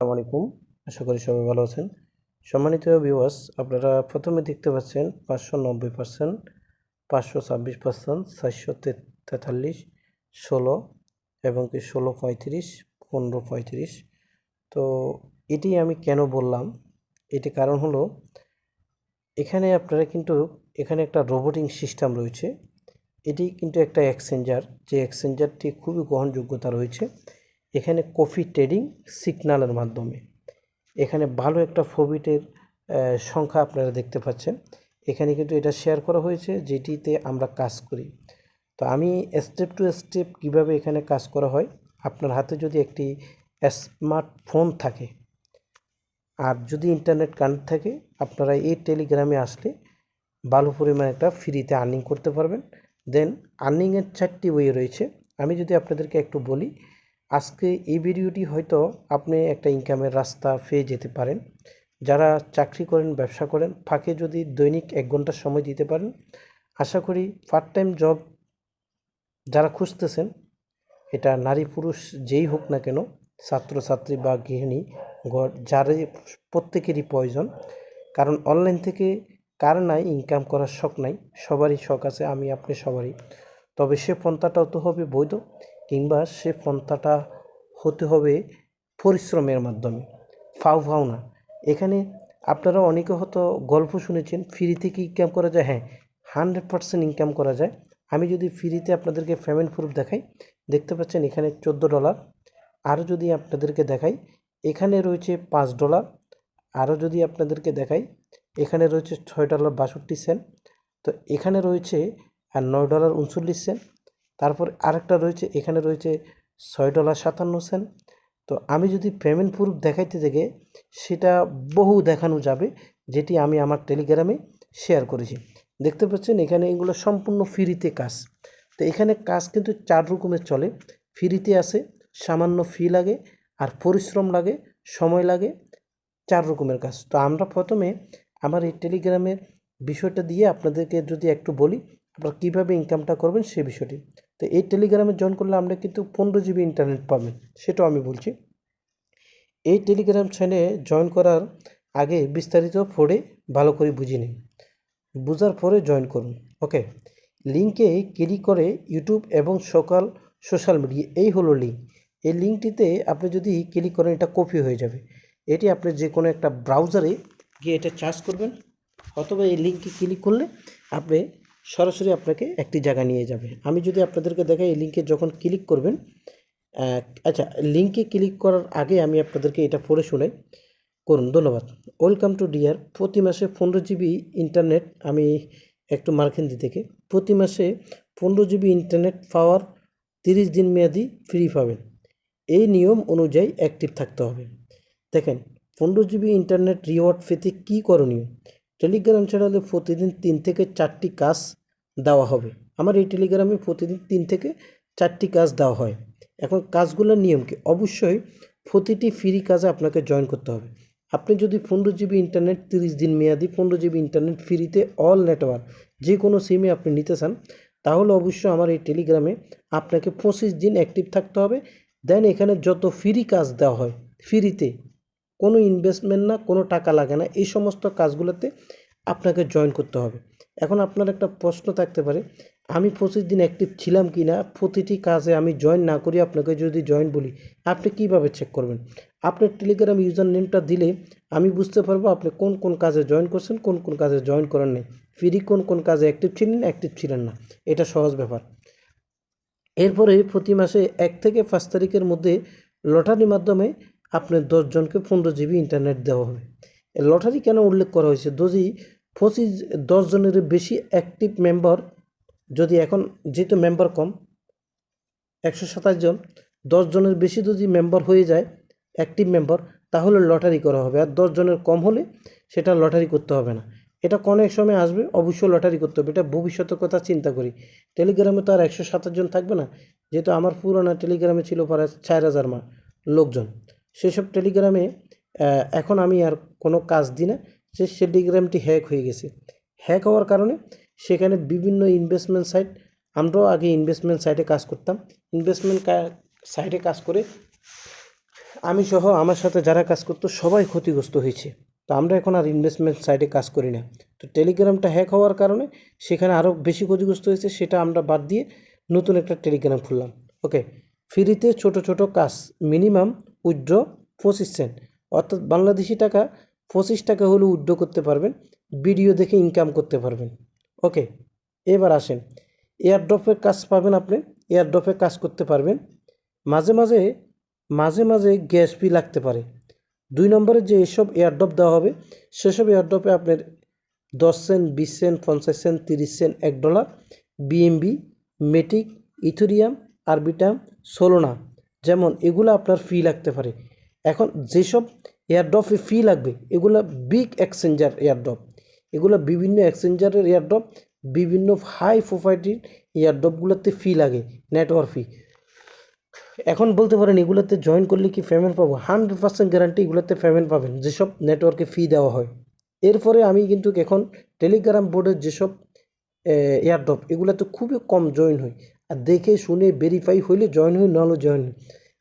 আসসালামু আলাইকুম। আশা করি সবাই ভালো আছেন। সম্মানিত ভিউয়ার্স আপনারা প্রথমে দেখতে পাচ্ছেন পাঁচশো নব্বই পার্সেন্ট পাঁচশো ছাব্বিশ পার্সেন্ট চারশো তেতাল্লিশ, ষোলো এবং কি ষোলো পঁয়ত্রিশ, পনেরো পঁয়ত্রিশ। তো এটি আমি কেন বললাম? এটি কারণ হলো, এখানে আপনারা কিন্তু, এখানে একটা রোবোটিং সিস্টেম রয়েছে। এটি কিন্তু একটা এক্সচেঞ্জার। যে এক্সচেঞ্জারটি খুবই গ্রহণযোগ্যতা রয়েছে। এখানে কফি ট্রেডিং সিগন্যালের মাধ্যমে। এখানে ভালো একটা প্রফিটের সংখ্যা আপনারা দেখতে পাচ্ছেন। এখানে কিন্তু এটা শেয়ার করা হয়েছে, যেটিতে আমরা কাজ করি। তো আমি স্টেপ টু স্টেপ কীভাবে এখানে কাজ করা হয়, আপনার হাতে যদি একটি স্মার্টফোন থাকে, আর যদি ইন্টারনেট কানেক্ট থাকে, আপনারা এই টেলিগ্রামে আসলে ভালো পরিমাণে একটা ফ্রিতে আর্নিং করতে পারবেন। দেন আর্নিংয়ের চারটি ওয়ে রয়েছে। আমি যদি আপনাদেরকে একটু বলি আজকে এই ভিডিওটি হয়তো আপনি একটা ইনকামের রাস্তা পেয়ে যেতে পারেন। যারা চাকরি করেন, ব্যবসা করেন, ফাঁকে যদি দৈনিক এক ঘণ্টা সময় দিতে পারেন, আশা করি পার্ট টাইম জব যারা খুঁজতেছেন, এটা নারী পুরুষ যেই হোক না কেন, ছাত্রছাত্রী বা গৃহিণী, ঘর যারই প্রত্যেকেরই প্রয়োজন। কারণ অনলাইন থেকে কার নাই ইনকাম করার শখ নাই, সবারই শখ আছে, আমি আপনি সবারই। তবে সে পন্থাটাও তো হবে বৈধ। কিংবা সে পন্থাটা হতে হবে পরিশ্রমের মাধ্যমে। ফাও ফাও না। এখানে আপনারা অনেকে হয়তো গল্প শুনেছেন ফ্রি থেকে ইনকাম করা যায়? হ্যাঁ হান্ড্রেড পার্সেন্ট ইনকাম করা যায়। আমি যদি ফ্রিতে আপনাদেরকে পেমেন্ট প্রুফ দেখাই, দেখতে পাচ্ছেন এখানে চোদ্দ ডলার আরও যদি আপনাদেরকে দেখাই, এখানে রয়েছে পাঁচ ডলার আরও যদি আপনাদেরকে দেখাই, এখানে রয়েছে ছয় ডলার বাষট্টি সেন্ট তো এখানে রয়েছে আর নয় ডলার উনচল্লিশ সেন্ট তারপর আরেকটা রয়েছে, এখানে রয়েছে ছয় ডলার সাতান্ন সেন্ট। তো আমি যদি পেমেন্ট প্রুফ দেখাইতে থেকে সেটা বহু দেখানো যাবে, যেটি আমি আমার টেলিগ্রামে শেয়ার করেছি। দেখতে পাচ্ছেন এখানে এগুলো সম্পূর্ণ ফ্রিতে কাজ। তো এখানে কাজ কিন্তু চার রকমের চলে। ফ্রিতে আসে সামান্য ফি লাগে আর পরিশ্রম লাগে, সময় লাগে, চার রকমের কাজ। তো আমরা প্রথমে আমার এই টেলিগ্রামের বিষয়টা দিয়ে আপনাদেরকে যদি একটু বলি, আপনারা কীভাবে ইনকামটা করবেন সে বিষয়টি। তো এই টেলিগ্রামে জয়েন করলে আমরা কিন্তু পনেরো জিবি ইন্টারনেট পাবেন সেটাও আমি বলছি। এই টেলিগ্রাম চ্যানেলে জয়েন করার আগে বিস্তারিত পড়ে ভালো করে বুঝে নিন। বোঝার পরে জয়েন করুন ওকে লিঙ্কে ক্লিক করে ইউটিউব এবং সকাল সোশ্যাল মিডিয়া এই হলো লিঙ্ক এই লিঙ্কটিতে আপনি যদি ক্লিক করেন, এটা কপি হয়ে যাবে। এটি আপনি যে কোনো একটা ব্রাউজারে গিয়ে এটা চার্জ করবেন, অথবা এই লিঙ্কে ক্লিক করলে আপনি সরাসরি আপনাকে একটি জায়গা নিয়ে যাবে। আমি যদি আপনাদেরকে দেখাই, এই লিঙ্কে যখন ক্লিক করবেন আচ্ছা লিঙ্কে ক্লিক করার আগে আমি আপনাদেরকে এটা পড়ে শোনাই। করুন, ধন্যবাদ। ওয়েলকাম টু ডিয়ার প্রতি মাসে পনেরো জিবি ইন্টারনেট আমি একটু মার্কেন্দি থেকে প্রতি মাসে পনেরো জিবি ইন্টারনেট পাওয়ার তিরিশ দিন মেয়াদি ফ্রি পাবেন। এই নিয়ম অনুযায়ী অ্যাক্টিভ থাকতে হবে। দেখেন, পনেরো জিবি ইন্টারনেট রিওয়ার্ড পেতে কী করণীয়? টেলিগ্রাম চ্যানেলে প্রতিদিন তিন থেকে চারটি কাজ দেওয়া হবে। আমার এই টেলিগ্রামে প্রতিদিন তিন থেকে চারটি কাজ দেওয়া হয়। এখন কাজগুলোর নিয়ম কি? অবশ্যই প্রতিটি ফ্রি কাজে আপনাকে জয়েন করতে হবে। আপনি যদি পনেরো জিবি ইন্টারনেট তিরিশ দিন মেয়াদি পনেরো জিবি ইন্টারনেট ফ্রিতে অল নেটওয়ার্ক যে কোনো সিমে আপনি নিতে চান, তাহলে অবশ্যই আমার এই টেলিগ্রামে আপনাকে পঁচিশ দিন অ্যাক্টিভ থাকতে হবে। দেন এখানে যত ফ্রি কাজ দেওয়া হয় ফ্রিতে কোনো ইনভেস্টমেন্ট না, কোনো টাকা লাগে না, এই সমস্ত কাজগুলোতে আপনাকে জয়েন করতে হবে। এখন আপনার একটা প্রশ্ন থাকতে পারে, আমি পঁচিশ দিন অ্যাক্টিভ ছিলাম কি না প্রতিটি কাজে আমি জয়েন না করি, আপনাকে যদি জয়েন বলি, আপনি কীভাবে চেক করবেন? আপনার টেলিগ্রাম ইউজার নেমটা দিলে আমি বুঝতে পারব আপনি কোন কোন কাজে জয়েন করছেন, কোন কোন কাজে জয়েন করেন নেই। ফ্রি কোন কোন কাজে অ্যাক্টিভ ছিলেন অ্যাক্টিভ ছিলেন না। এটা সহজ ব্যাপার। এরপরে প্রতি মাসে এক থেকে পাঁচ তারিখের মধ্যে লটারির মাধ্যমে আপনার দশজনকে পনেরো জিবি ইন্টারনেট দেওয়া হবে। লটারি কেন উল্লেখ করা হয়েছে? যদি পঁচিশ, দশজনের বেশি অ্যাক্টিভ মেম্বার যদি এখন যেহেতু মেম্বার কম, একশো সাতাশ জন, দশজনের বেশি যদি মেম্বার হয়ে যায় অ্যাক্টিভ মেম্বার তাহলে লটারি করা হবে। আর দশজনের কম হলে সেটা লটারি করতে হবে না। এটা কোনো এক সময় আসবে, অবশ্যই লটারি করতে হবে। এটা ভবিষ্যতের কথা চিন্তা করি। টেলিগ্রামে তো আর একশো সাতাশ জন থাকবে না। যেহেতু আমার পুরোনো টেলিগ্রামে ছিল প্রায় চার হাজার মা লোকজন। সেসব টেলিগ্রামে এখন আমি আর কোনো কাজ দিই না। সে টেলিগ্রামটি হ্যাক হয়ে গেছে। হ্যাক হওয়ার কারণে সেখানে বিভিন্ন ইনভেস্টমেন্ট সাইট আমরাও আগে ইনভেস্টমেন্ট সাইটে কাজ করতাম। ইনভেস্টমেন্ট সাইটে কাজ করে আমি সহ আমার সাথে যারা কাজ করতো সবাই ক্ষতিগ্রস্ত হয়েছে। তো আমরা এখন আর ইনভেস্টমেন্ট সাইটে কাজ করি না। তো টেলিগ্রামটা হ্যাক হওয়ার কারণে সেখানে আরও বেশি ক্ষতিগ্রস্ত হয়েছে সেটা আমরা বাদ দিয়ে নতুন একটা টেলিগ্রাম খুললাম। ওকে ফ্রিতে ছোট ছোট কাজ মিনিমাম উইথড্র পঁচিশ সেন্ট। অর্থাৎ বাংলাদেশি টাকা পঁচিশ টাকা হলেও উইথড্র করতে পারবেন, ভিডিও দেখে ইনকাম করতে পারবেন। ওকে, এবার আসেন। এয়ারড্রপের কাজ পাবেন আপনি, এয়ারড্রপে কাজ করতে পারবেন। মাঝে মাঝে মাঝে মাঝে গ্যাস ফি লাগতে পারে। দুই নম্বরে যে এসব এয়ারড্রপ দেওয়া হবে, সেসব এয়ারড্রপে আপনার দশ সেন্ট, বিশ সেন্ট, পঞ্চাশ সেন্ট, তিরিশ সেন্ট, এক dollar BNB Matic Ethereum Arbitrum Solana যেমন এগুলো আপনার ফি লাগতে পারে। এখন যেসব এয়ারড্রপে ফি লাগবে, এগুলো বিগ এক্সচেঞ্জার এয়ারড্রপ এগুলো বিভিন্ন এক্সচেঞ্জারের এয়ারড্রপ বিভিন্ন হাই প্রোফাইটির এয়ারড্রপগুলোতে ফি লাগে নেটওয়ার্ক ফি এখন বলতে পারেন এগুলোতে জয়েন করলে কি পেমেন্ট পাবো? হান্ড্রেড পার্সেন্ট গ্যারান্টি এগুলোতে পেমেন্ট পাবেন, যেসব নেটওয়ার্কে ফি দেওয়া হয়। এরপরে আমি কিন্তু এখন টেলিগ্রাম বোর্ডের যেসব এয়ারড্রপ এগুলোতে খুবই কম জয়েন হই আর দেখে শুনে ভেরিফাই হইলে জয়েন হই নাহলে জয়েন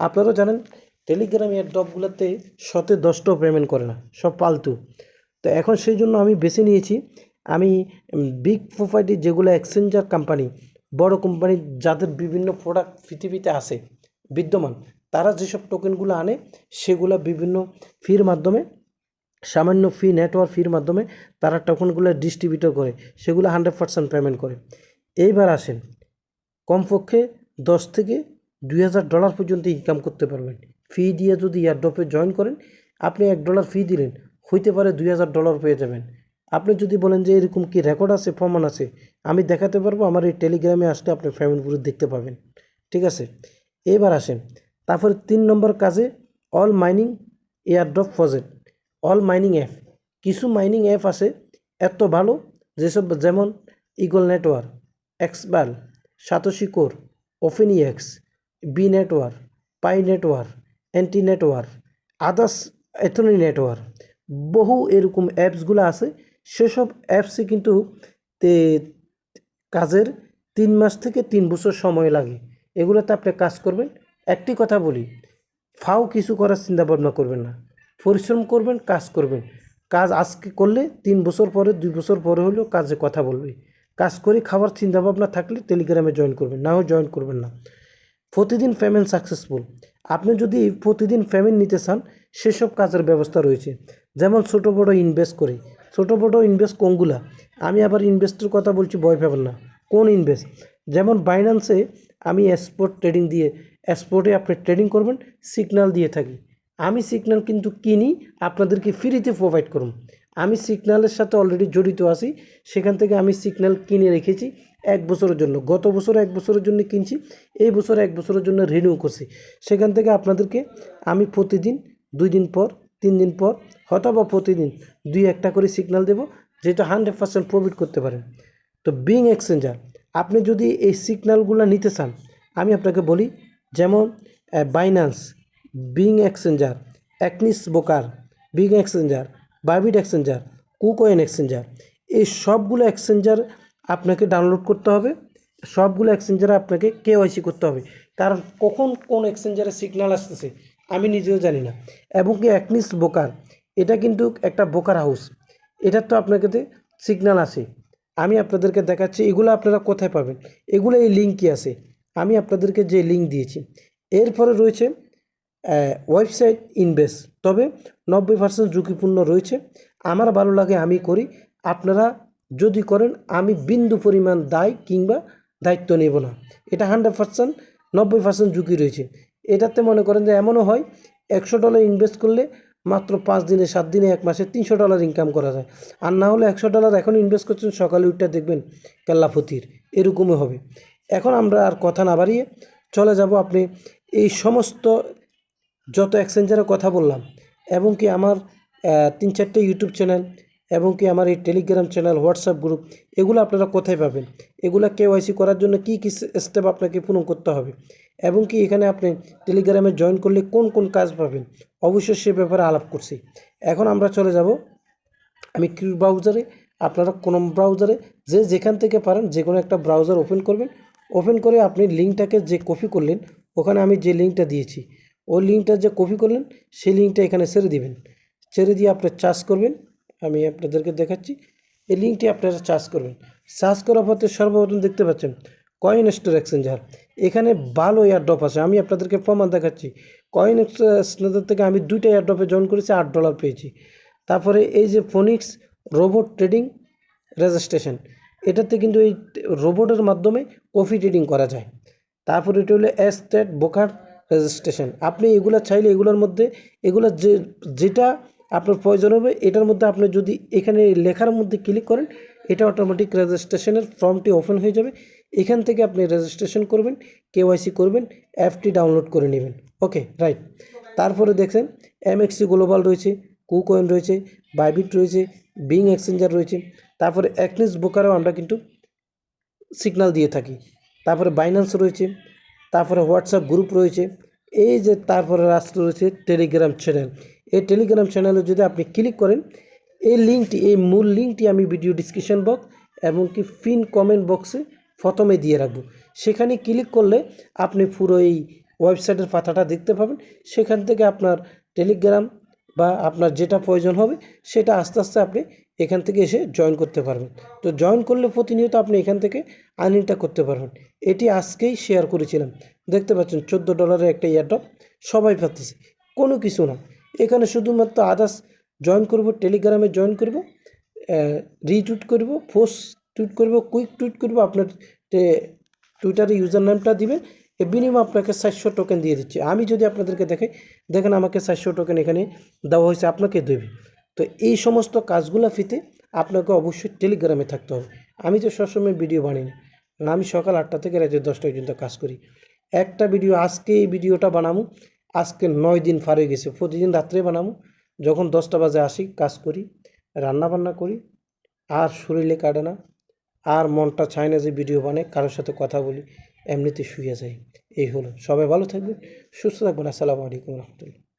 আপনারাও জানেন টেলিগ্রাম এয়ারড্রপগুলোতে শতে দশটাও পেমেন্ট করে না, সব পালতু। তো এখন সেই জন্য আমি বেছে নিয়েছি। আমি বিগ প্রোপার্টি যেগুলো এক্সচেঞ্জার কোম্পানি বড় কোম্পানি যাদের বিভিন্ন প্রোডাক্ট পৃথিবীতে আসে বিদ্যমান, তারা যেসব টোকেনগুলো আনে, সেগুলো বিভিন্ন ফির মাধ্যমে, সামান্য ফি নেটওয়ার্ক ফির মাধ্যমে তারা টোকেনগুলো ডিস্ট্রিবিউটর করে, সেগুলো হান্ড্রেড পার্সেন্ট পেমেন্ট করে। এইবার আসেন কমপক্ষে দশ থেকে দুই হাজার ডলার পর্যন্ত ইনকাম করতে পারবেন। ফি দিয়ে যদি এয়ারড্রপে জয়েন করেন, আপনি এক ডলার ফি দিলেন, হইতে পারে দুই হাজার ডলার পেয়ে যাবেন। আপনি যদি বলেন যে এরকম কি রেকর্ড আছে, প্রমাণ আছে, আমি দেখাতে পারব, আমার এই টেলিগ্রামে আসলে আপনি ফ্যামিলি পুরো দেখতে পাবেন। ঠিক আছে? এবার আসেন, তারপরে তিন নম্বর কাজে all mining airdrop project all mining app কিছু মাইনিং অ্যাপ আছে, এত ভালো, যেসব, যেমন eagle network এক্সবাল Satoshi core open X, B network, Pi network anti network, others এথনি network, বহু এরকম অ্যাপসগুলো আছে। সেসব অ্যাপসে কিন্তু কাজের তিন মাস থেকে তিন বছর সময় লাগে। এগুলোতে আপনি কাজ করবেন। একটি কথা বলি, ফাও কিছু করার চিন্তা ভাবনা করবেন না। পরিশ্রম করবেন, কাজ করবেন। কাজ আজকে করলে তিন বছর পরে, দুই বছর পরে হলেও কাজে কথা বলবে। কাজ করে খাওয়ার চিন্তাভাবনা থাকলে টেলিগ্রামে জয়েন করবেন, নাও জয়েন করবেন না। প্রতিদিন পেমেন্ট সাকসেসফুল আপনি যদি প্রতিদিন পেমেন্ট নিতে চান, সেসব কাজের ব্যবস্থা রয়েছে। যেমন ছোটো বড়ো ইনভেস্ট করে। ছোটো বড়ো ইনভেস্ট কোনগুলা? আমি আবার ইনভেস্টের কথা বলছি, ভয় পাবেন না। কোন ইনভেস্ট যেমন বাইন্যান্সে আমি এক্সপোর্ট ট্রেডিং দিয়ে এক্সপোর্টে আপনি ট্রেডিং করবেন সিগন্যাল দিয়ে থাকি। আমি সিগন্যাল কিন্তু কিনি, আপনাদেরকে ফ্রিতে প্রোভাইড করুন। আমি সিগন্যালের সাথে অলরেডি জড়িত আছি, সেখান থেকে আমি সিগন্যাল কিনে রেখেছি এক বছরের জন্য। গত বছর এক বছরের জন্য কিনছি, এই বছর এক বছরের জন্য রিনিউ করছি। সেখান থেকে আপনাদেরকে আমি প্রতিদিন দুই দিন পর, তিন দিন পর হয়তো বা প্রতিদিন দুই একটা করে সিগন্যাল দেবো, যেটা হান্ড্রেড পার্সেন্ট প্রফিট করতে পারেন তো বিং এক্সচেঞ্জার আপনি যদি এই সিগন্যালগুলো নিতে চান, আমি আপনাকে বলি, যেমন Binance being exchanger, অ্যাকনিস broker, Bing exchanger Bybit exchanger, KuCoin exchanger. এই সবগুলো এক্সচেঞ্জার আপনাকে ডাউনলোড করতে হবে। সবগুলো এক্সচেঞ্জারে আপনাকে কেওয়াইসি করতে হবে। কারণ কখন কোন এক্সচেঞ্জারে সিগন্যাল আসতেছে, আমি নিজেও জানি না। এবং কি অ্যাকনিস বোকার, এটা কিন্তু একটা বোকার হাউস। এটার তো আপনাকে সিগনাল আসে আমি আপনাদেরকে দেখাচ্ছি, এগুলো আপনারা কোথায় পাবেন? এগুলো এই লিঙ্কই আছে। আমি আপনাদেরকে যে লিঙ্ক দিয়েছি, এরপরে রয়েছে ওয়েবসাইট ইনভেস্ট তবে নব্বই পার্সেন্ট ঝুঁকিপূর্ণ রয়েছে। আমার ভালো লাগে, আমি করি। আপনারা যদি করেন, আমি বিন্দু পরিমাণ দায় কিংবা দায়িত্ব নেব না। এটা হান্ড্রেড পার্সেন্ট, নব্বই পার্সেন্ট ঝুঁকি রয়েছে। এটাতে মনে করেন যে এমনও হয়, একশো ডলার ইনভেস্ট করলে মাত্র পাঁচ দিনে, সাত দিনে, এক মাসে তিনশো ডলার ইনকাম করা যায়। আর না হলে একশো ডলার এখন ইনভেস্ট করছেন, সকালে উঠে দেখবেন কেল্লাফতির এরকমই হবে। এখন আমরা আর কথা না বাড়িয়ে চলে যাব। আপনি এই সমস্ত যত এক্সচেঞ্জারের কথা বললাম, এবং কি আমার তিন চারটে ইউটিউব চ্যানেল, এবং কি আমার এই টেলিগ্রাম চ্যানেল, হোয়াটসঅ্যাপ গ্রুপ, এগুলো আপনারা কোথায় পাবেন? এগুলো কেওয়াইসি করার জন্য কী কী স্টেপ আপনাকে পূরণ করতে হবে? এবং কি এখানে আপনি টেলিগ্রামে জয়েন করলে কোন কোন কাজ পাবেন? অবশ্যই সে ব্যাপারে আলাপ করছি। এখন আমরা চলে যাব আমি কিউ ব্রাউজারে আপনারা কোন ব্রাউজারে যে যেখান থেকে পারেন, যে কোনো একটা ব্রাউজার ওপেন করবেন। ওপেন করে আপনি লিঙ্কটাকে যে কপি করলেন, ওখানে আমি যে লিঙ্কটা দিয়েছি ওই লিঙ্কটা যে কপি করলেন, সেই লিঙ্কটা এখানে ছেড়ে দিবেন। ছেড়ে দিয়ে আপনার চার্জ করবেন, আমি আপনাদেরকে দেখাচ্ছি। এই লিঙ্কটি আপনারা চার্জ করবেন। চার্জ করার তো সর্বপ্রথম দেখতে পাচ্ছেন কয়েন স্টোর এক্সচেঞ্জার এখানে ভালো এয়ারড্রপ আছে, আমি আপনাদেরকে প্রমাণ দেখাচ্ছি। কয়েন এক্সচেঞ্জার থেকে আমি দুইটা এয়ারড্রপে জয়েন করেছি, আট ডলার পেয়েছি। তারপরে এই যে ফোনিক্স রোবট ট্রেডিং রেজিস্ট্রেশন এটাতে কিন্তু এই রোবটের মাধ্যমে কফি ট্রেডিং করা যায়। তারপর এটা হলো এস্টেট বোকার রেজিস্ট্রেশন আপনি এগুলো চাইলে এগুলোর মধ্যে, এগুলো যে, যেটা আপনার প্রয়োজন হবে, এটার মধ্যে আপনি যদি এখানে লেখার মধ্যে ক্লিক করেন, এটা অটোমেটিক রেজিস্ট্রেশনের ফর্মটি ওপেন হয়ে যাবে। এখান থেকে আপনি রেজিস্ট্রেশন করবেন কেওয়াইসি করবেন অ্যাপটি ডাউনলোড করে নেবেন। ওকে রাইট তারপরে দেখছেন এমএক্সি গ্লোবাল রয়েছে কুকয়েন রয়েছে বাইবিট রয়েছে বিং এক্সচেঞ্জার রয়েছে। তারপরে অ্যাকনিস বোকারও আমরা কিন্তু সিগন্যাল দিয়ে থাকি। তারপরে বাইন্যান্স রয়েছে তারপরে হোয়াটসঅ্যাপ গ্রুপ রয়েছে। এই যে তারপরে রাষ্ট্র রয়েছে টেলিগ্রাম চ্যানেল এই টেলিগ্রাম চ্যানেলে যদি আপনি ক্লিক করেন, এই লিঙ্কটি এই মূল লিঙ্কটি আমি ভিডিও ডিসক্রিপশন বক্স এবং কি ফিন কমেন্ট বক্সে প্রথমে দিয়ে রাখব। সেখানে ক্লিক করলে আপনি পুরো এই ওয়েবসাইটের পাতাটা দেখতে পাবেন। সেখান থেকে আপনার টেলিগ্রাম বা আপনার যেটা প্রয়োজন হবে, সেটা আস্তে আস্তে আপনি এখান থেকে এসে জয়েন করতে পারবেন। তো জয়েন করলে প্রতিনিয়ত আপনি এখান থেকে আর্নিংটা করতে পারবেন। এটি আজকেই শেয়ার করেছিলাম। দেখতে পাচ্ছেন চোদ্দ ডলারের একটা ইয়ারড্রপ সবাই পাচ্ছে। কোনো কিছু না। এখানে শুধুমাত্র আদার্স জয়েন করব টেলিগ্রামে জয়েন করব রিটুইট করব পোস্ট টুইট করব কুইক টুইট করব, আপনার টুইটারে ইউজার নামটা দিবেন। এ বিনিময়ে আপনাকে চারশো টোকেন দিয়ে দিচ্ছি। আমি যদি আপনাদেরকে দেখাই, দেখেন আমাকে চারশো টোকেন এখানে দেওয়া হয়েছে, আপনাকে দেবে। তো এই সমস্ত কাজগুলো ফিতে আপনাকে অবশ্যই টেলিগ্রামে থাকতে হবে। আমি তো সবসময় ভিডিও বানাই না, আমি সকাল আটটা থেকে রাতে দশটা পর্যন্ত কাজ করি। একটা ভিডিও আজকে এই ভিডিওটা বানাবো আজকে নয় দিন পার হয়ে গেছে। প্রতিদিন রাত্রে বানাবো যখন দশটা বাজে আসি, কাজ করি রান্না বান্না করি, আর শরীরে কাটে না, আর মনটা চায় না যে ভিডিও বানাই, কারোর সাথে কথা বলি, এমনিতে শুয়ে যাই। এই হলো। সবাই ভালো থাকবেন, সুস্থ থাকবেন। আসসালামু আলাইকুম রহমতুল্লাহ।